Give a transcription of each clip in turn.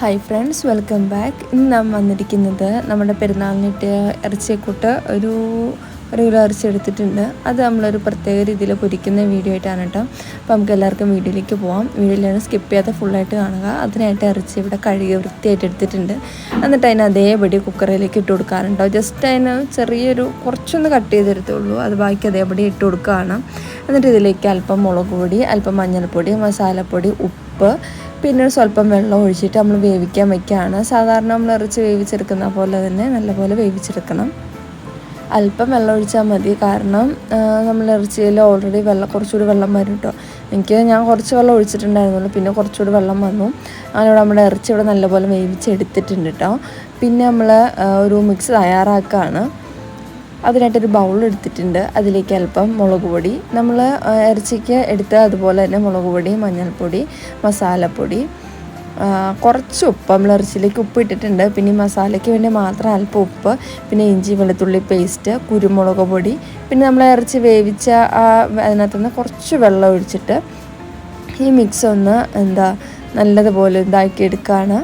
Hi friends welcome back ഇന്ന് നാം വന്നിരിക്കുന്നത് നമ്മുടെ പെരുന്നാളിനിട്ട് ഇറച്ചിയെക്കൂട്ട് ഒരു ഒരു കിലോ ഇറച്ചി എടുത്തിട്ടുണ്ട്. അത് നമ്മളൊരു പ്രത്യേക രീതിയിൽ പൊരിക്കുന്ന വീഡിയോ ആയിട്ടാണ് കേട്ടോ. അപ്പോൾ നമുക്ക് എല്ലാവർക്കും വീഡിയോയിലേക്ക് പോവാം. വീഡിയോയിലാണ് സ്കിപ്പ് ചെയ്യാതെ ഫുള്ളായിട്ട് കാണുക. അതിനായിട്ട് ഇറച്ചി ഇവിടെ കഴുകി വൃത്തിയായിട്ട് എടുത്തിട്ടുണ്ട്. എന്നിട്ട് അതിന് അതേപടി കുക്കറിലേക്ക് ഇട്ട് കൊടുക്കാറുണ്ടോ. ജസ്റ്റ് അതിന് ചെറിയൊരു കുറച്ചൊന്ന് കട്ട് ചെയ്തെടുത്തുള്ളൂ. അത് ബാക്കി അതേപടി ഇട്ട് കൊടുക്കുകയാണ്. എന്നിട്ട് ഇതിലേക്ക് അല്പം മുളക് പൊടി അല്പം മഞ്ഞൾപ്പൊടി മസാലപ്പൊടി ഉപ്പ് പിന്നെ സ്വല്പം വെള്ളം ഒഴിച്ചിട്ട് നമ്മൾ വേവിക്കാൻ വയ്ക്കുകയാണ് സാധാരണ നമ്മൾ ഇറച്ചി വേവിച്ചെടുക്കുന്ന പോലെ തന്നെ നല്ലപോലെ വേവിച്ചെടുക്കണം. അല്പം വെള്ളം ഒഴിച്ചാൽ മതി. കാരണം നമ്മൾ ഇറച്ചിയിൽ ഓൾറെഡി വെള്ളം കുറച്ചുകൂടി വെള്ളം വരും കേട്ടോ എനിക്ക് ഞാൻ കുറച്ച് വെള്ളം ഒഴിച്ചിട്ടുണ്ടായിരുന്നുള്ളൂ. പിന്നെ കുറച്ചുകൂടി വെള്ളം വന്നു. അങ്ങനെ നമ്മുടെ ഇറച്ചി ഇവിടെ നല്ലപോലെ വേവിച്ചെടുത്തിട്ടുണ്ട് കേട്ടോ പിന്നെ നമ്മൾ ഒരു മിക്സ് തയ്യാറാക്കുകയാണ്. അതിനായിട്ടൊരു ബൗൾ എടുത്തിട്ടുണ്ട്. അതിലേക്ക് അല്പം മുളക് പൊടി. നമ്മൾ ഇറച്ചിക്ക് എടുത്ത അതുപോലെ തന്നെ മുളക് പൊടി മഞ്ഞൾപ്പൊടി മസാലപ്പൊടി. കുറച്ച് ഉപ്പ് നമ്മൾ ഇറച്ചിയിലേക്ക് ഉപ്പ് ഇട്ടിട്ടുണ്ട്. പിന്നെ മസാലയ്ക്ക് വേണ്ടി മാത്രം അല്പം ഉപ്പ് പിന്നെ ഇഞ്ചി വെളുത്തുള്ളി പേസ്റ്റ് കുരുമുളക് പൊടി. പിന്നെ നമ്മൾ ഇറച്ചി വേവിച്ച ആ അതിനകത്തുനിന്ന് കുറച്ച് വെള്ളം ഒഴിച്ചിട്ട് ഈ മിക്സ് ഒന്ന് എന്താ നല്ലതുപോലെ ഇതാക്കി എടുക്കുകയാണ്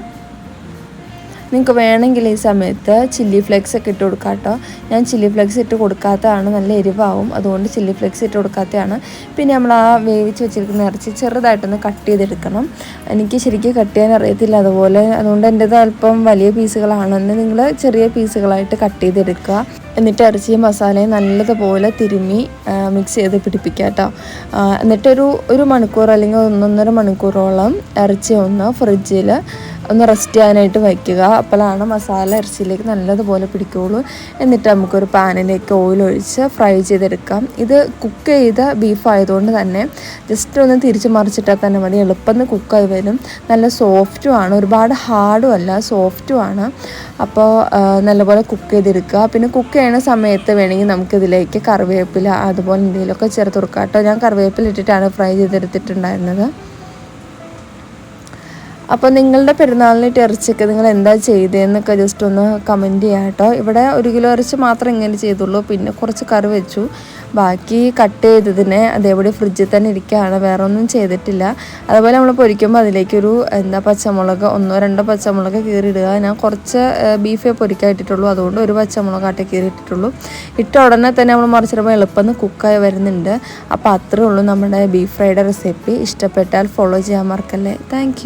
നിങ്ങൾക്ക് വേണമെങ്കിൽ ഈ സമയത്ത് ചില്ലി ഫ്ലെക്സ് ഒക്കെ ഇട്ട് കൊടുക്കാം കേട്ടോ ഞാൻ ചില്ലി ഫ്ലെക്സ് ഇട്ട് കൊടുക്കാത്തതാണ് നല്ല എരിവാവും. അതുകൊണ്ട് ചില്ലി ഫ്ലെക്സ് ഇട്ട് കൊടുക്കാത്തതാണ് പിന്നെ നമ്മൾ ആ വേവിച്ച് വെച്ചിരിക്കുന്ന ഇറച്ചി ചെറുതായിട്ടൊന്ന് കട്ട് ചെയ്തെടുക്കണം. എനിക്ക് ശരിക്കും കട്ട് ചെയ്യാൻ അറിയത്തില്ല. അതുപോലെ അതുകൊണ്ട് എന്റെത് അല്പം വലിയ പീസുകളാണെന്ന് നിങ്ങൾ ചെറിയ പീസുകളായിട്ട് കട്ട് ചെയ്തെടുക്കുക. എന്നിട്ട് ഇറച്ചിയും മസാലയും നല്ലതുപോലെ തിരുമ്മി മിക്സ് ചെയ്ത് പിടിപ്പിക്കുക കേട്ടോ എന്നിട്ടൊരു ഒരു മണിക്കൂർ അല്ലെങ്കിൽ ഒന്നൊന്നര മണിക്കൂറോളം ഇറച്ചി ഒന്ന് ഫ്രിഡ്ജിൽ ഒന്ന് റെസ്റ്റ് ചെയ്യാനായിട്ട് വയ്ക്കുക. അപ്പോഴാണ് മസാല ഇറച്ചിയിലേക്ക് നല്ലതുപോലെ പിടിക്കുകയുള്ളൂ എന്നിട്ട് നമുക്കൊരു പാനിലേക്ക് ഓയിൽ ഒഴിച്ച് ഫ്രൈ ചെയ്തെടുക്കാം. ഇത് കുക്ക് ചെയ്ത ബീഫ് ആയതുകൊണ്ട് തന്നെ ജസ്റ്റ് ഒന്ന് തിരിച്ച് മറിച്ചിട്ടാൽ തന്നെ മതി. എളുപ്പം കുക്കായി വരും. നല്ല സോഫ്റ്റും ആണ്. ഒരുപാട് ഹാർഡും അല്ല സോഫ്റ്റും ആണ്. അപ്പോൾ നല്ലപോലെ കുക്ക് ചെയ്തെടുക്കുക. പിന്നെ കുക്ക് ചെയ്യുന്ന സമയത്ത് വേണമെങ്കിൽ നമുക്കിതിലേക്ക് കറിവേപ്പില അതുപോലെ എന്തെങ്കിലുമൊക്കെ ചേർത്ത് കൊടുക്കാം കേട്ടോ. ഞാൻ കറിവേപ്പില ഇട്ടിട്ടാണ് ഫ്രൈ ചെയ്തെടുത്തിട്ടുണ്ടായിരുന്നത്. അപ്പോൾ നിങ്ങളുടെ പെരുന്നാളിനിട്ട് ഇറച്ചിക്ക് നിങ്ങൾ എന്താ ചെയ്തതെന്നൊക്കെ ജസ്റ്റ് ഒന്ന് കമന്റ് ചെയ്യാം കേട്ടോ. ഇവിടെ ഒരു കിലോ ഇറച്ചി മാത്രം ഇങ്ങനെ ചെയ്തുള്ളൂ. പിന്നെ കുറച്ച് കറി വെച്ചു. ബാക്കി കട്ട് ചെയ്തതിനെ അതേപോലെ ഫ്രിഡ്ജിൽ തന്നെ ഇരിക്കുകയാണ്. വേറെ ഒന്നും ചെയ്തിട്ടില്ല. അതുപോലെ നമ്മൾ പൊരിക്കുമ്പോൾ അതിലേക്കൊരു എന്താ പച്ചമുളക് ഒന്നോ രണ്ടോ പച്ചമുളക് കീറിയിടുക. ഞാൻ കുറച്ച് ബീഫേ പൊരിക്കാൻ ഇട്ടിട്ടുള്ളൂ. അതുകൊണ്ട് ഒരു പച്ചമുളക് ആട്ടെ കീറിയിട്ടിട്ടുള്ളൂ. ഇട്ട ഉടനെ തന്നെ നമ്മൾ മറിച്ചിടുമ്പോൾ എളുപ്പം കുക്കായി വരുന്നുണ്ട്. അപ്പോൾ അത്രേ ഉള്ളൂ നമ്മുടെ ബീഫ് ഫ്രൈഡ് റെസിപ്പി ഇഷ്ടപ്പെട്ടാൽ ഫോളോ ചെയ്യാൻ മറക്കല്ലേ. താങ്ക്